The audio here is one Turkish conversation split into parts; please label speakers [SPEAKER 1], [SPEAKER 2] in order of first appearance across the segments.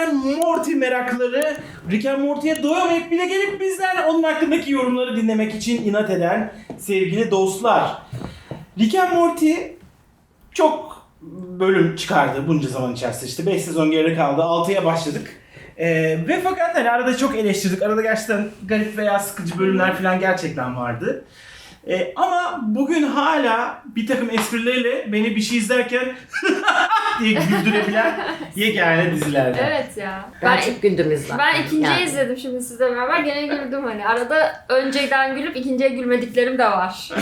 [SPEAKER 1] and Morty merakları Rick and Morty'ye doyamayıp bile gelip bizden onun hakkındaki yorumları dinlemek için inat eden sevgili dostlar. Rick and Morty çok bölüm çıkardı bunca zaman içerisinde. İşte 5 sezon geri kaldı. 6'ya başladık. Ee, ve fakat hani arada çok eleştirdik. Arada gerçekten garip veya sıkıcı bölümler falan gerçekten vardı. Ee, ama bugün hala bir takım esprileriyle beni bir şey izlerken diye güldürebilen yegane dizilerden.
[SPEAKER 2] Evet ya.
[SPEAKER 3] Ben,
[SPEAKER 2] Ben,
[SPEAKER 3] çok güldüm izlerken.
[SPEAKER 2] ben ikinciyi
[SPEAKER 3] Yani.
[SPEAKER 2] izledim şimdi sizle beraber. Gene güldüm hani. Arada önceden gülüp ikinciye gülmediklerim de var.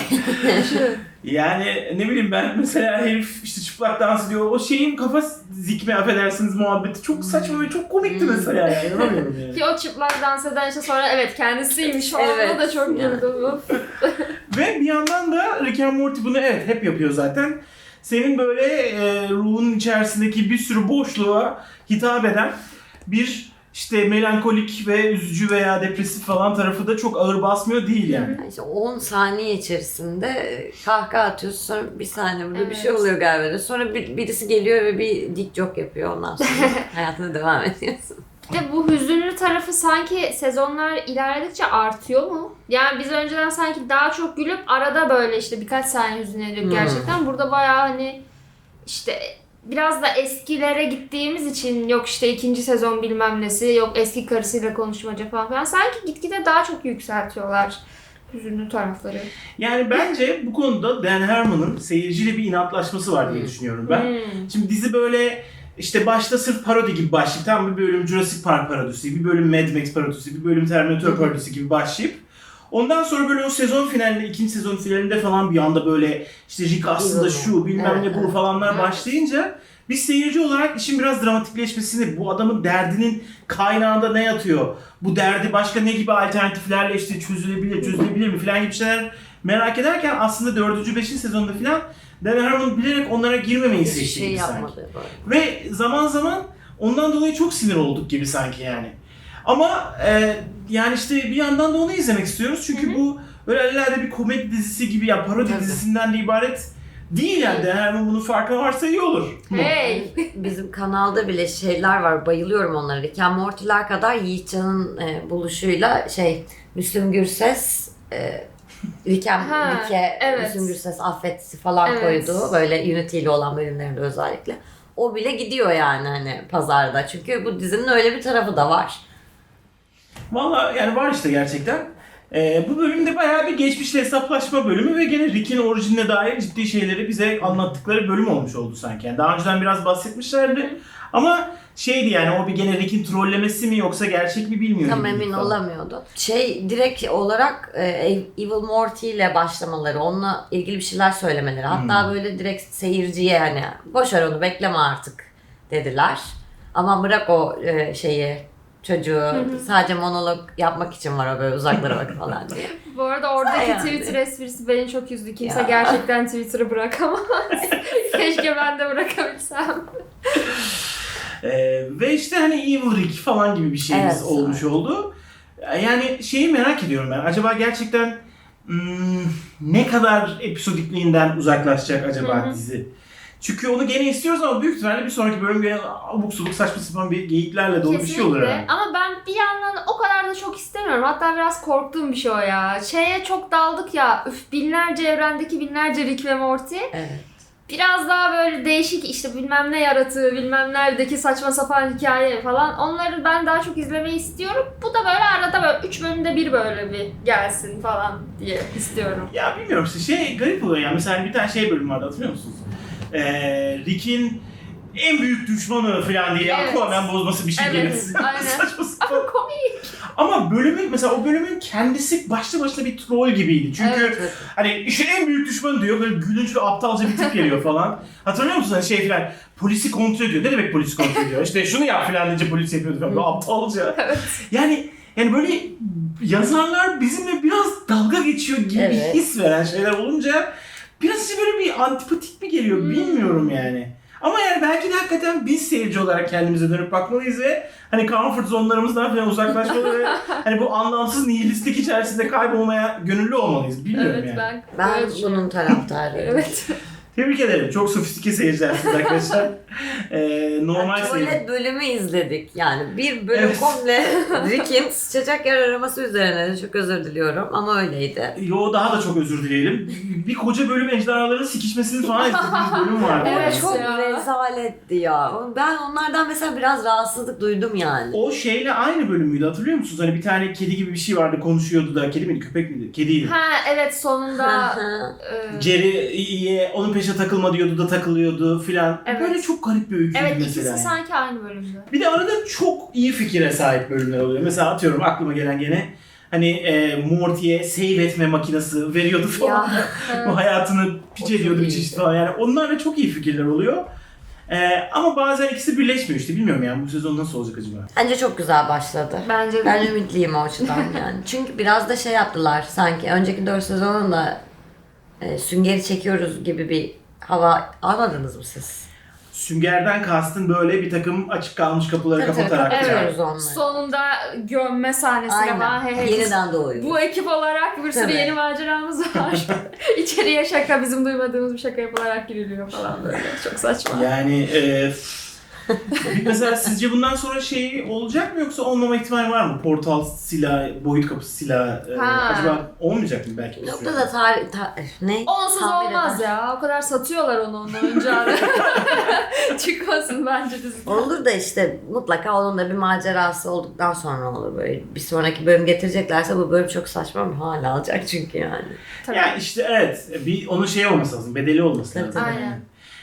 [SPEAKER 1] Yani ne bileyim ben mesela herif işte çıplak dans ediyor. O şeyin kafa zikme affedersiniz muhabbeti çok saçma ve çok komikti
[SPEAKER 3] Hmm.
[SPEAKER 1] mesela yani. İnanamıyorum yani.
[SPEAKER 2] Ki o çıplak dans eden işte sonra evet kendisiymiş falan
[SPEAKER 3] Evet,
[SPEAKER 2] da çok güldüm.
[SPEAKER 1] Ve bir yandan da Rick and Morty bunu evet hep yapıyor zaten. Senin böyle e, ruhun içerisindeki bir sürü boşluğa hitap eden bir işte melankolik ve üzücü veya depresif falan tarafı da çok ağır basmıyor değil yani.
[SPEAKER 3] İşte 10 saniye içerisinde kahkaha atıyorsun sonra bir saniye burada bir şey
[SPEAKER 2] Evet.
[SPEAKER 3] oluyor galiba. Sonra bir- birisi geliyor ve bir dik joke yapıyor ondan sonra hayatına devam ediyorsun.
[SPEAKER 2] Bir de bu hüzünlü tarafı sanki sezonlar ilerledikçe artıyor mu? Yani biz önceden sanki daha çok gülüp arada böyle işte birkaç saniye hüzünleniyorduk
[SPEAKER 3] Hmm.
[SPEAKER 2] gerçekten. Burada bayağı hani işte biraz da eskilere gittiğimiz için yok işte ikinci sezon bilmem nesi, yok eski karısıyla konuşmaca falan filan. Sanki gitgide daha çok yükseltiyorlar hüzünlü tarafları.
[SPEAKER 1] Yani bence bu konuda Dan Harmon'ın seyirciyle bir inatlaşması var diye düşünüyorum ben.
[SPEAKER 2] Hmm.
[SPEAKER 1] Şimdi dizi böyle işte başta sırf parodi gibi başlayıp tam bir bölüm Jurassic Park parodisi, bir bölüm Mad Max parodisi, bir bölüm Terminator parodisi gibi başlayıp ondan sonra böyle o sezon finalinde, ikinci sezon finalinde falan bir anda böyle işte Rick aslında şu bilmem ne bu falanlar başlayınca biz seyirci olarak işin biraz dramatikleşmesini, bu adamın derdinin kaynağında ne yatıyor, bu derdi başka ne gibi alternatiflerle işte çözülebilir, çözülebilir mi falan gibi şeyler merak ederken aslında 4. 5. sezonda falan Dan Harmon bilerek onlara girmemeyi
[SPEAKER 3] Hiçbir
[SPEAKER 1] seçti
[SPEAKER 3] şey
[SPEAKER 1] gibi sanki.
[SPEAKER 3] böyle.
[SPEAKER 1] Ve zaman zaman ondan dolayı çok sinir olduk gibi sanki yani. Ama e, yani işte bir yandan da onu izlemek istiyoruz. Çünkü bu böyle alelade bir komedi dizisi gibi ya parodi
[SPEAKER 3] Tabii.
[SPEAKER 1] dizisinden de ibaret değil yani. Dan Harmon bunun farkına varsa iyi olur.
[SPEAKER 2] Hey!
[SPEAKER 3] Bizim kanalda bile şeyler var bayılıyorum onlara. Rick and Morty'ler kadar Yiğitcan'ın e, buluşuyla şey Müslüm Gürses e, And
[SPEAKER 2] Ha,
[SPEAKER 3] Rick'e
[SPEAKER 2] evet.
[SPEAKER 3] Müslüm Gürses affetsi falan
[SPEAKER 2] Evet.
[SPEAKER 3] koyduğu böyle Unity ile olan bölümlerinde özellikle. O bile gidiyor yani hani pazarda. Çünkü bu dizinin öyle bir tarafı da var.
[SPEAKER 1] Valla yani var işte gerçekten. E, bu bölümde bayağı bir geçmişle hesaplaşma bölümü ve gene Rick'in orijinine dair ciddi şeyleri bize anlattıkları bölüm olmuş oldu sanki. Yani daha önceden biraz bahsetmişlerdi. Ama şeydi yani o bir gene Rick'in trollemesi mi yoksa gerçek mi bilmiyorum.
[SPEAKER 3] Tam emin olamıyordu. Şey direkt olarak e, Evil Morty ile başlamaları, onunla ilgili bir şeyler söylemeleri. Hatta
[SPEAKER 1] Hmm.
[SPEAKER 3] böyle direkt seyirciye hani boş ver onu bekleme artık dediler. Ama bırak o e, şeyi çocuğu sadece monolog yapmak için var o böyle uzaklara bak falan diye.
[SPEAKER 2] Bu arada oradaki
[SPEAKER 3] Yani.
[SPEAKER 2] Twitter esprisi beni çok üzdü. Kimse
[SPEAKER 3] Ya.
[SPEAKER 2] gerçekten Twitter'ı bırakamaz. Keşke ben de bırakabilsem.
[SPEAKER 1] Ee, ve işte hani Evil Rick falan gibi bir şeyimiz
[SPEAKER 3] Evet,
[SPEAKER 1] olmuş oldu. Yani şeyi merak ediyorum ben. Acaba gerçekten hmm, ne kadar episodikliğinden uzaklaşacak acaba
[SPEAKER 2] Hı hı.
[SPEAKER 1] dizi? Çünkü onu gene istiyoruz ama büyük ihtimalle bir sonraki bölüm gene abuk subuk saçma sapan bir geyiklerle dolu bir şey olur
[SPEAKER 2] Kesinlikle.
[SPEAKER 1] herhalde.
[SPEAKER 2] Ama ben bir yandan o kadar da çok istemiyorum. Hatta biraz korktuğum bir şey o ya. Şeye çok daldık ya. Üf, binlerce evrendeki binlerce Rick ve Morty.
[SPEAKER 3] Evet.
[SPEAKER 2] Biraz daha böyle değişik işte bilmem ne yaratığı, bilmem neredeki saçma sapan hikaye falan. Onları ben daha çok izlemeyi istiyorum. Bu da böyle arada böyle 3 bölümde bir böyle bir gelsin falan diye istiyorum.
[SPEAKER 1] Ya bilmiyorum işte şey garip oluyor yani. Mesela bir tane şey bölüm vardı hatırlıyor musunuz? Ee, Rick'in en büyük düşmanı falan diye
[SPEAKER 2] Evet.
[SPEAKER 1] Aquaman bozması bir şey
[SPEAKER 2] Evet,
[SPEAKER 1] gelir.
[SPEAKER 2] aynen.
[SPEAKER 1] Saçma sapan.
[SPEAKER 2] Ama komik.
[SPEAKER 1] Ama bölümün mesela o bölümün kendisi başlı başına bir troll gibiydi. Çünkü
[SPEAKER 2] Evet.
[SPEAKER 1] hani işin en büyük düşmanı diyor böyle gülünç ve aptalca bir tip geliyor falan. Hatırlıyor musun hani şey falan polisi kontrol ediyor. Ne demek polisi kontrol ediyor? İşte şunu yap falan deyince polis yapıyordu falan böyle aptalca.
[SPEAKER 2] Evet.
[SPEAKER 1] Yani yani böyle yazarlar bizimle biraz dalga geçiyor gibi
[SPEAKER 3] Evet.
[SPEAKER 1] bir his veren şeyler olunca biraz işte böyle bir antipatik mi geliyor
[SPEAKER 2] Hmm.
[SPEAKER 1] bilmiyorum yani. Ama yani belki de hakikaten biz seyirci olarak kendimize dönüp bakmalıyız ve hani comfort zonlarımızdan falan uzaklaşmalı ve hani bu anlamsız nihilistlik içerisinde kaybolmaya gönüllü olmalıyız. Bilmiyorum
[SPEAKER 2] Evet
[SPEAKER 1] yani.
[SPEAKER 2] ben
[SPEAKER 3] Ben bunun taraftarıyım.
[SPEAKER 2] Evet.
[SPEAKER 1] Tebrik ederim. Çok sofistike seyircilersiniz arkadaşlar. Ee, normal
[SPEAKER 3] Yani tuvalet bölümü izledik. Yani bir bölüm
[SPEAKER 1] Evet.
[SPEAKER 3] komple Rick'in sıçacak yer araması üzerine. Çok özür diliyorum ama öyleydi.
[SPEAKER 1] Yo daha da çok özür dileyelim. Bir koca bölüm ejderhaların sikişmesini falan izlediğimiz bölüm vardı.
[SPEAKER 2] Evet,
[SPEAKER 1] yani.
[SPEAKER 3] Çok
[SPEAKER 2] ya.
[SPEAKER 3] rezaletti ya. Ben onlardan mesela biraz rahatsızlık duydum yani.
[SPEAKER 1] O şeyle aynı bölüm müydü hatırlıyor musunuz? Hani bir tane kedi gibi bir şey vardı konuşuyordu da. Kedi miydi köpek miydi? Kediydi.
[SPEAKER 2] Ha evet sonunda e,
[SPEAKER 1] Jerry'ye onun peşine takılma diyordu da takılıyordu filan.
[SPEAKER 2] Evet.
[SPEAKER 1] Böyle çok garip bir öyküydü
[SPEAKER 2] evet
[SPEAKER 1] mesela.
[SPEAKER 2] ikisi sanki aynı bölümde.
[SPEAKER 1] Bir de arada çok iyi fikire sahip bölümler oluyor. Mesela atıyorum aklıma gelen gene hani e, Morty'ye save etme makinesi veriyordu falan. Bu hayatını piç
[SPEAKER 3] O çok
[SPEAKER 1] ediyordu bir
[SPEAKER 3] iyiydi.
[SPEAKER 1] çeşit falan. Yani onlarla çok iyi fikirler oluyor. E, ama bazen ikisi birleşmiyor işte. Bilmiyorum yani bu sezon nasıl olacak acaba?
[SPEAKER 3] Bence çok güzel başladı.
[SPEAKER 2] Bence de.
[SPEAKER 3] Ben ümitliyim o açıdan yani. Çünkü biraz da şey yaptılar sanki. Önceki 4 sezonun da e, süngeri çekiyoruz gibi bir hava almadınız mı siz?
[SPEAKER 1] Süngerden kastın böyle bir takım açık kalmış kapıları
[SPEAKER 3] Tabii tabii,
[SPEAKER 1] kapatarak.
[SPEAKER 3] kapatıyoruz
[SPEAKER 1] yani.
[SPEAKER 3] onları.
[SPEAKER 2] Sonunda gömme sahnesine var. He,
[SPEAKER 3] Aynen. Yeniden doğuyor.
[SPEAKER 2] Bu ekip olarak bir sürü
[SPEAKER 3] Tabii.
[SPEAKER 2] yeni maceramız var. İçeriye şaka, bizim duymadığımız bir şaka yapılarak giriliyor falan böyle. Çok saçma.
[SPEAKER 1] Yani e, mesela sizce bundan sonra şey olacak mı yoksa olmama ihtimali var mı? Portal silah, boyut kapısı silah e,
[SPEAKER 2] Ha.
[SPEAKER 1] acaba olmayacak mı belki? bir süre?
[SPEAKER 3] Nokta da tarih... Ta, ne?
[SPEAKER 2] Onsuz
[SPEAKER 3] Tahmin
[SPEAKER 2] olmaz
[SPEAKER 3] eder.
[SPEAKER 2] ya. O kadar satıyorlar onu ondan önce. Çıkmasın bence diziden.
[SPEAKER 3] Olur da işte mutlaka onun da bir macerası olduktan sonra olur böyle. Bir sonraki bölüm getireceklerse bu bölüm çok saçma bir hal alacak çünkü yani.
[SPEAKER 2] Tabii.
[SPEAKER 1] Ya işte evet bir onun şey olması lazım, bedeli olması
[SPEAKER 3] Tabii,
[SPEAKER 1] lazım.
[SPEAKER 3] tabii.
[SPEAKER 2] Aynen.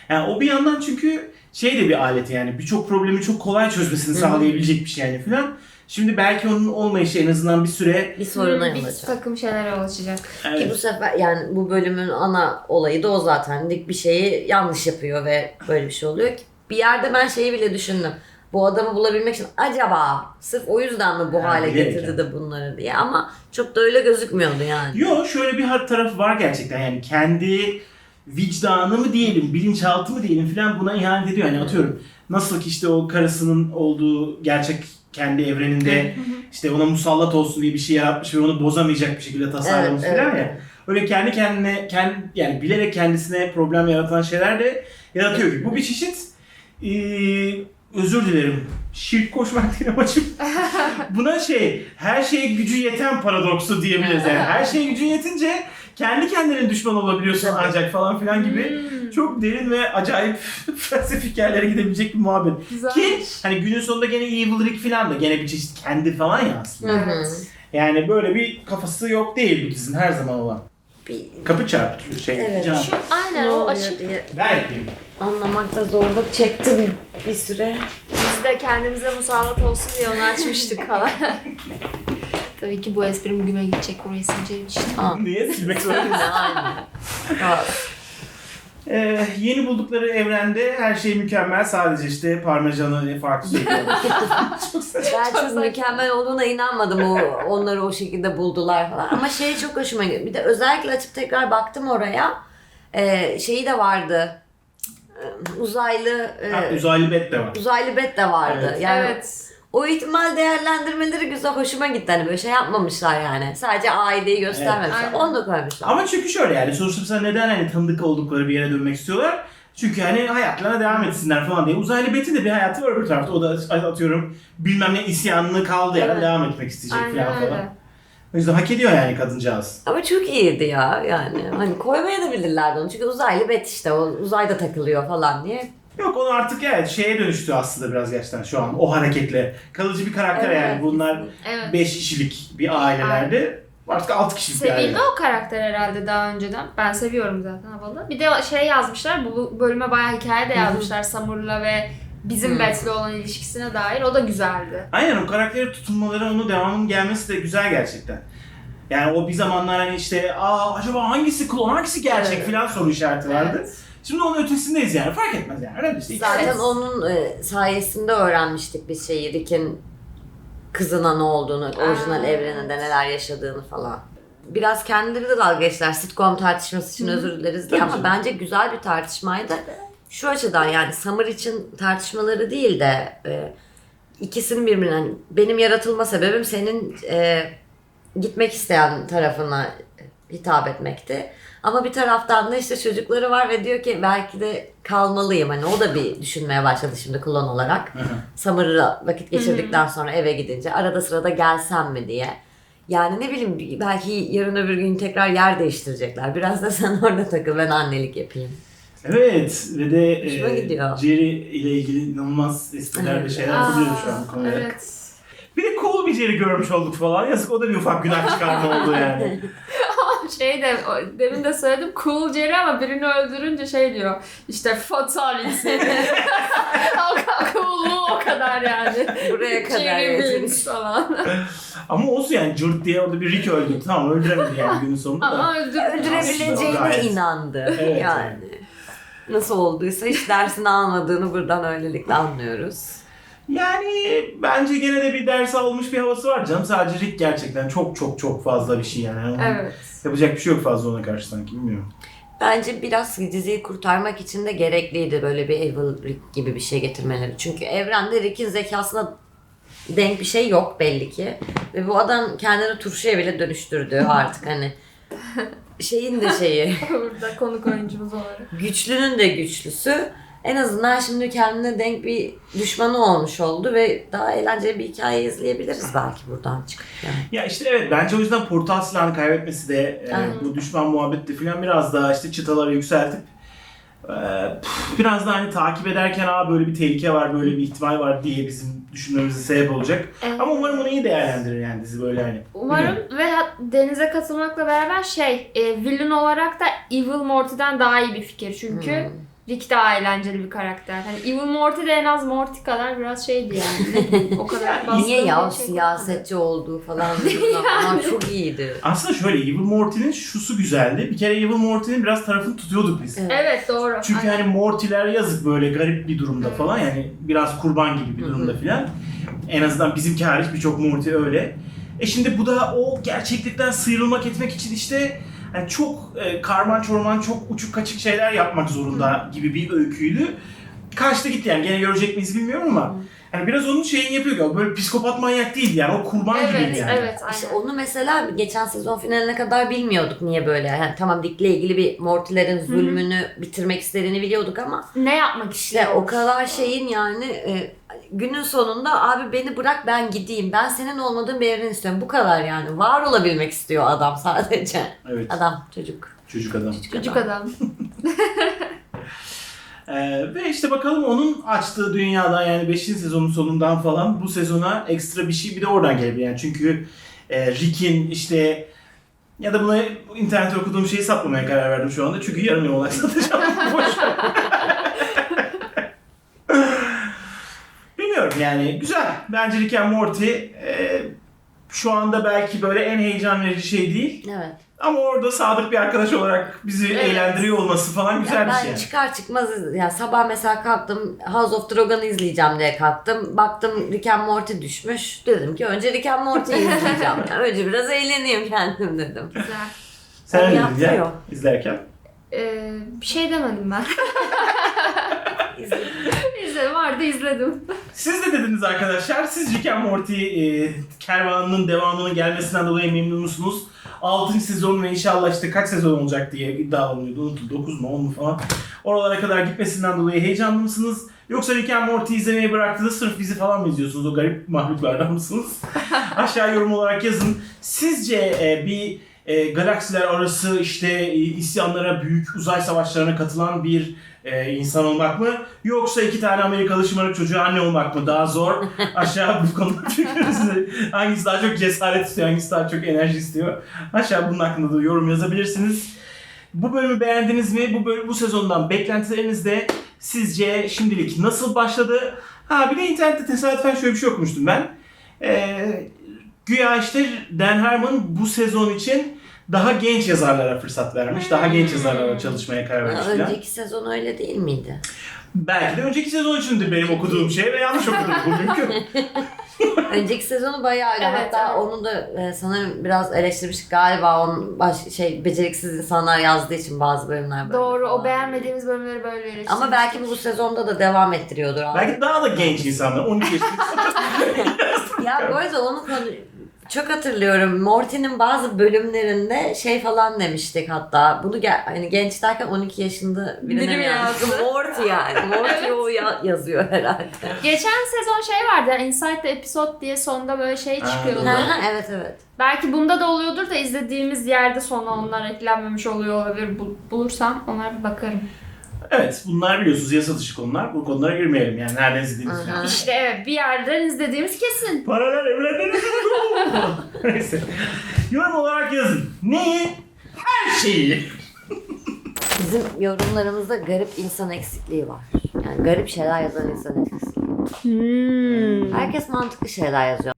[SPEAKER 1] Yani o bir yandan çünkü şey de bir alet yani birçok problemi çok kolay çözmesini sağlayabilecek bir şey yani filan. Şimdi belki onun olmayışı en azından bir süre
[SPEAKER 3] Bir soruna
[SPEAKER 2] Hmm,
[SPEAKER 3] yol
[SPEAKER 2] bir
[SPEAKER 3] açacak.
[SPEAKER 2] takım şeyler yol açacak.
[SPEAKER 3] Ki bu sefer yani bu bölümün ana olayı da o zaten. Dik bir şeyi yanlış yapıyor ve böyle bir şey oluyor ki. Bir yerde ben şeyi bile düşündüm. Bu adamı bulabilmek için acaba sırf o yüzden mi bu
[SPEAKER 1] Ha,
[SPEAKER 3] hale
[SPEAKER 1] bilerek
[SPEAKER 3] getirdi
[SPEAKER 1] yani.
[SPEAKER 3] de bunları diye ama çok da öyle gözükmüyordu yani.
[SPEAKER 1] Yo şöyle bir har- tarafı var gerçekten yani kendi vicdanı mı diyelim, bilinçaltı mı diyelim filan buna ihanet ediyor. Yani atıyorum nasıl ki işte o karısının olduğu gerçek kendi evreninde işte ona musallat olsun diye bir şey yaratmış ve onu bozamayacak bir şekilde tasarlamış
[SPEAKER 3] Evet,
[SPEAKER 1] filan
[SPEAKER 3] evet.
[SPEAKER 1] ya. Öyle kendi kendine, kendi, yani bilerek kendisine problem yaratan şeyler de yaratıyor gibi. Bu bir çeşit eee, özür dilerim. Şirk koşmak değil amacım. Buna şey, her şeye gücü yeten paradoksu diyebiliriz. Yani her şeye gücün yetince kendi kendine düşman olabiliyorsun ancak falan filan gibi.
[SPEAKER 2] Hmm,
[SPEAKER 1] Çok derin ve acayip felsefik yerlere gidebilecek bir muhabbet. Ki hani günün sonunda gene Evil Rick falan da gene bir çeşit kendi falan ya aslında.
[SPEAKER 2] Evet.
[SPEAKER 1] Yani böyle bir kafası yok değil bu dizinin her zaman olan.
[SPEAKER 3] Bir
[SPEAKER 1] Kapı çarptı şey.
[SPEAKER 3] Evet.
[SPEAKER 1] Can.
[SPEAKER 2] Şu aynen
[SPEAKER 3] ne
[SPEAKER 2] o
[SPEAKER 3] oluyor
[SPEAKER 2] açık.
[SPEAKER 3] diye
[SPEAKER 1] yapayım.
[SPEAKER 3] anlamakta zorluk çektim bir süre.
[SPEAKER 2] Biz de kendimize musallat olsun diye onu açmıştık falan. Tabii ki bu esprim güme gidecek oraya sileceğim işte.
[SPEAKER 3] Aa.
[SPEAKER 1] Niye silmek?
[SPEAKER 3] Aynen. Aa,
[SPEAKER 1] Ee, yeni buldukları evrende her şey mükemmel. Sadece işte parmesanı farklı söylüyorlar. Saçma.
[SPEAKER 3] Ben çok mükemmel olduğuna inanmadım o onları o şekilde buldular falan. Ama şey çok hoşuma gitti. Bir de özellikle açıp tekrar baktım oraya. Ee, şeyi de vardı. Ee, Uzaylı e,
[SPEAKER 1] Ha, uzaylı bet de var.
[SPEAKER 3] uzaylı bet de vardı.
[SPEAKER 1] Evet.
[SPEAKER 3] Yani
[SPEAKER 2] evet.
[SPEAKER 3] O ihtimal değerlendirmeleri güzel hoşuma gitti. Hani böyle şey yapmamışlar yani. Sadece aileyi göstermemişler.
[SPEAKER 2] Evet,
[SPEAKER 3] Onu da koymuşlar.
[SPEAKER 1] Ama çünkü şöyle yani sonuçta mesela neden hani tanıdık oldukları bir yere dönmek istiyorlar? Çünkü hani hayatlarına devam etsinler falan diye. Uzaylı Bet'in de bir hayatı var öbür tarafta. O da atıyorum bilmem ne isyanını kaldı yani
[SPEAKER 3] Evet.
[SPEAKER 1] devam etmek isteyecek falan
[SPEAKER 2] Aynen
[SPEAKER 1] falan.
[SPEAKER 2] öyle.
[SPEAKER 1] O yüzden hak ediyor yani kadıncağız.
[SPEAKER 3] Ama çok iyiydi ya yani. Hani koymaya da bilirlerdi onu. Çünkü uzaylı bet işte. O uzayda takılıyor falan diye.
[SPEAKER 1] Yok onu artık evet şeye dönüştü aslında biraz gerçekten şu an o hareketle. Kalıcı bir karakter
[SPEAKER 3] Evet,
[SPEAKER 1] yani. Bunlar
[SPEAKER 3] kesinlikle.
[SPEAKER 2] Evet.
[SPEAKER 1] 5 kişilik bir ailelerdi. Artık 6 kişilik bir aile.
[SPEAKER 2] Sevildi o karakter herhalde daha önceden. Ben seviyorum zaten havalı. Bir de şey yazmışlar, bu bölüme bayağı hikaye de yazmışlar Samur'la ve bizim
[SPEAKER 3] Hı.
[SPEAKER 2] Beth'le olan ilişkisine dair. O da güzeldi.
[SPEAKER 1] Aynen o karaktere tutunmaları, onun devamının gelmesi de güzel gerçekten. Yani o bir zamanlar hani işte aa acaba hangisi klon, hangisi gerçek
[SPEAKER 2] Evet.
[SPEAKER 1] filan soru işareti vardı.
[SPEAKER 2] Evet.
[SPEAKER 1] Şimdi onun ötesindeyiz yani fark etmez yani önemli işte.
[SPEAKER 3] Zaten
[SPEAKER 2] Evet.
[SPEAKER 3] onun e, sayesinde öğrenmiştik bir şeyi. Rick'in kızına ne olduğunu, orijinal
[SPEAKER 2] Aa,
[SPEAKER 3] evreninde neler yaşadığını falan. Biraz kendileri de dalga geçtiler. Sitcom tartışması için özür dileriz diye ama bence güzel bir tartışmaydı. Şu açıdan yani Summer için tartışmaları değil de e, ikisinin birbirine hani benim yaratılma sebebim senin e, gitmek isteyen tarafına hitap etmekti. Ama bir taraftan da işte çocukları var ve diyor ki belki de kalmalıyım. Hani o da bir düşünmeye başladı şimdi klon olarak. Summer'la vakit geçirdikten sonra eve gidince arada sırada gelsem mi diye. Yani ne bileyim belki yarın öbür gün tekrar yer değiştirecekler. Biraz da sen orada takıl ben annelik yapayım.
[SPEAKER 1] Evet ve de e. Jerry ile ilgili inanılmaz espriler ve şeyler buluyoruz şu an bu konuya.
[SPEAKER 2] Evet.
[SPEAKER 1] Bir de cool bir Jerry görmüş olduk falan. Yazık o da bir ufak günah çıkarma oldu yani.
[SPEAKER 2] Şey de demin de söyledim cool Jerry ama birini öldürünce şey diyor işte fatality. o kadar coolluğu o kadar yani.
[SPEAKER 3] Buraya kadar
[SPEAKER 2] wins falan.
[SPEAKER 1] Ama olsun yani cırt diye orada bir Rick öldü. Tamam öldüremedi yani günün sonunda da.
[SPEAKER 2] ama öldür
[SPEAKER 3] öldürebileceğine inandı.
[SPEAKER 1] Evet,
[SPEAKER 3] yani. Nasıl olduysa hiç dersini almadığını buradan öylelikle anlıyoruz.
[SPEAKER 1] Yani bence gene de bir ders almış bir havası var canım. Sadece Rick gerçekten çok çok çok fazla bir şey yani.
[SPEAKER 2] Evet.
[SPEAKER 1] Yapacak bir şey yok fazla ona karşı sanki bilmiyorum.
[SPEAKER 3] Bence biraz diziyi kurtarmak için de gerekliydi böyle bir Evil Rick gibi bir şey getirmeleri. Çünkü evrende Rick'in zekasına denk bir şey yok belli ki. Ve bu adam kendini turşuya bile dönüştürdü artık hani. Şeyin de şeyi,
[SPEAKER 2] Burada konuk oyuncumuz olarak.
[SPEAKER 3] güçlünün de güçlüsü. En azından şimdi kendine denk bir düşmanı olmuş oldu ve daha eğlenceli bir hikaye izleyebiliriz belki buradan çıkıp yani.
[SPEAKER 1] Ya işte evet bence o yüzden portal silahını kaybetmesi de e, bu düşman muhabbeti falan biraz daha işte çıtaları yükseltip e, biraz daha hani takip ederken aa böyle bir tehlike var böyle bir ihtimal var diye bizim düşünmemize sebep olacak.
[SPEAKER 2] Evet.
[SPEAKER 1] Ama umarım onu iyi değerlendirir yani dizi böyle hani.
[SPEAKER 2] Umarım ve hat- Deniz'e katılmakla beraber şey, e, villain olarak da Evil Morty'den daha iyi bir fikir. Çünkü
[SPEAKER 3] Hmm.
[SPEAKER 2] Rick daha eğlenceli bir karakter. Hani Evil Morty de en az Morty kadar biraz şeydi yani. O kadar
[SPEAKER 3] Niye ya
[SPEAKER 2] şey
[SPEAKER 3] siyasetçi olduğu falan ama çok iyiydi.
[SPEAKER 1] Aslında şöyle Evil Morty'nin şusu güzeldi. Bir kere Evil Morty'nin biraz tarafını tutuyorduk biz.
[SPEAKER 3] Evet.
[SPEAKER 2] Evet doğru.
[SPEAKER 1] Çünkü
[SPEAKER 2] Aynen.
[SPEAKER 1] hani Morty'ler yazık böyle garip bir durumda falan yani biraz kurban gibi bir durumda filan. En azından bizimki hariç birçok Morty öyle. E şimdi bu da o gerçeklikten sıyrılmak etmek için işte yani çok e, karman çorman çok uçuk kaçık şeyler yapmak zorunda gibi bir öyküydü. Kaçtı gitti yani. Gene görecek miyiz bilmiyorum ama hani biraz onun şeyini yapıyor ya böyle psikopat manyak değil yani o kurban
[SPEAKER 2] Evet,
[SPEAKER 1] gibiydi yani.
[SPEAKER 2] evet,
[SPEAKER 3] İşte
[SPEAKER 2] aynen.
[SPEAKER 3] onu mesela geçen sezon finaline kadar bilmiyorduk niye böyle. Yani tamam Dick'le ilgili bir Morty'lerin zulmünü bitirmek istediğini biliyorduk ama
[SPEAKER 2] Ne yapmak
[SPEAKER 3] işte
[SPEAKER 2] istiyor?
[SPEAKER 3] o kadar şeyin yani e, günün sonunda abi beni bırak ben gideyim. Ben senin olmadığın bir evren istiyorum. Bu kadar yani. Var olabilmek istiyor adam sadece.
[SPEAKER 1] Evet
[SPEAKER 3] Adam çocuk.
[SPEAKER 1] çocuk adam.
[SPEAKER 2] Çocuk adam.
[SPEAKER 1] Ee, ve işte bakalım onun açtığı dünyadan yani 5. sezonun sonundan falan bu sezona ekstra bir şey bir de oradan gelebilir. Yani çünkü e, Rick'in işte ya da buna internette okuduğum şeyi satmamaya karar verdim şu anda. Çünkü yarım yamalak satacağım. Boş. Bilmiyorum yani güzel. Bence Rick and Morty e, şu anda belki böyle en heyecan verici şey değil.
[SPEAKER 3] Evet.
[SPEAKER 1] Ama orada sadık bir arkadaş olarak bizi
[SPEAKER 2] Evet.
[SPEAKER 1] eğlendiriyor olması falan güzel
[SPEAKER 3] Ya
[SPEAKER 1] bir
[SPEAKER 3] ben
[SPEAKER 1] şey. yani.
[SPEAKER 3] çıkar çıkmaz ya sabah mesela kalktım House of Dragon'ı izleyeceğim diye kalktım. Baktım Rick and Morty düşmüş. Dedim ki önce Rick and Morty'yi izleyeceğim. Yani önce biraz eğleneyim kendim dedim.
[SPEAKER 2] Güzel.
[SPEAKER 1] Sen ne dedin ya izlerken?
[SPEAKER 2] Ee, bir şey demedim ben.
[SPEAKER 3] İzledim.
[SPEAKER 2] İzledim vardı izledim.
[SPEAKER 1] Siz de dediniz arkadaşlar. Siz Rick and Morty e, kervanının devamının gelmesinden dolayı memnun musunuz? 6. sezon ve inşallah işte kaç sezon olacak diye iddialanıyordu. Unutuldu. 9 mu 10 mu falan. Oralara kadar gitmesinden dolayı heyecanlı mısınız? Yoksa Rick and Morty izlemeyi bıraktınız sırf bizi falan mı izliyorsunuz? O garip mahluklardan mısınız? Aşağı yorum olarak yazın. Sizce e, bir e, galaksiler arası işte e, isyanlara, büyük uzay savaşlarına katılan bir e, insan olmak mı? Yoksa iki tane Amerikalı şımarık çocuğa anne olmak mı? Daha zor. Aşağı bu konuda fikrinizi. Hangisi daha çok cesaret istiyor, hangisi daha çok enerji istiyor? Aşağı bunun hakkında da yorum yazabilirsiniz. Bu bölümü beğendiniz mi? Bu bölüm, bu sezondan beklentileriniz de sizce şimdilik nasıl başladı? Ha bir de internette tesadüfen şöyle bir şey okumuştum ben. Ee, güya işte Dan Harmon bu sezon için daha genç yazarlara fırsat vermiş. Daha genç yazarlara çalışmaya karar vermiş. falan.
[SPEAKER 3] Önceki sezon öyle değil miydi?
[SPEAKER 1] Belki de önceki sezon içindir benim okuduğum şey ve yanlış okudum. Bu mümkün.
[SPEAKER 3] Önceki sezonu bayağı öyle.
[SPEAKER 2] Evet,
[SPEAKER 3] Hatta
[SPEAKER 2] evet.
[SPEAKER 3] onu da e, sanırım biraz eleştirmiştik galiba. Onun baş, şey beceriksiz insanlar yazdığı için bazı bölümler böyle.
[SPEAKER 2] Doğru
[SPEAKER 3] falan.
[SPEAKER 2] o beğenmediğimiz bölümleri böyle eleştirdik.
[SPEAKER 3] Ama belki bu sezonda da devam ettiriyordur abi.
[SPEAKER 1] Belki daha da genç insanlar. 12 yaşında.
[SPEAKER 3] Ya bu arada onu konu Çok hatırlıyorum. Morty'nin bazı bölümlerinde şey falan demiştik hatta. Bunu gel, hani genç derken 12 yaşında birine
[SPEAKER 2] Biri
[SPEAKER 3] mi yazdı? Morty yani. Morty o ya- yazıyor herhalde.
[SPEAKER 2] Geçen sezon şey vardı. yani Inside the Episode diye sonunda böyle şey
[SPEAKER 1] Ha,
[SPEAKER 2] çıkıyordu.
[SPEAKER 3] evet evet.
[SPEAKER 2] Belki bunda da oluyordur da izlediğimiz yerde sonra onlar eklenmemiş oluyor olabilir. Bul- bulursam onlara bir bakarım.
[SPEAKER 1] Evet bunlar biliyorsunuz yasa dışı konular. Bu konulara girmeyelim yani nereden izlediğiniz
[SPEAKER 3] Aha.
[SPEAKER 1] falan.
[SPEAKER 2] İşte evet bir yerden izlediğimiz kesin.
[SPEAKER 1] Paralel evrenler Neyse. Yorum olarak yazın. Neyi? Her şeyi.
[SPEAKER 3] Bizim yorumlarımızda garip insan eksikliği var. Yani garip şeyler yazan insan eksikliği. Herkes mantıklı şeyler yazıyor.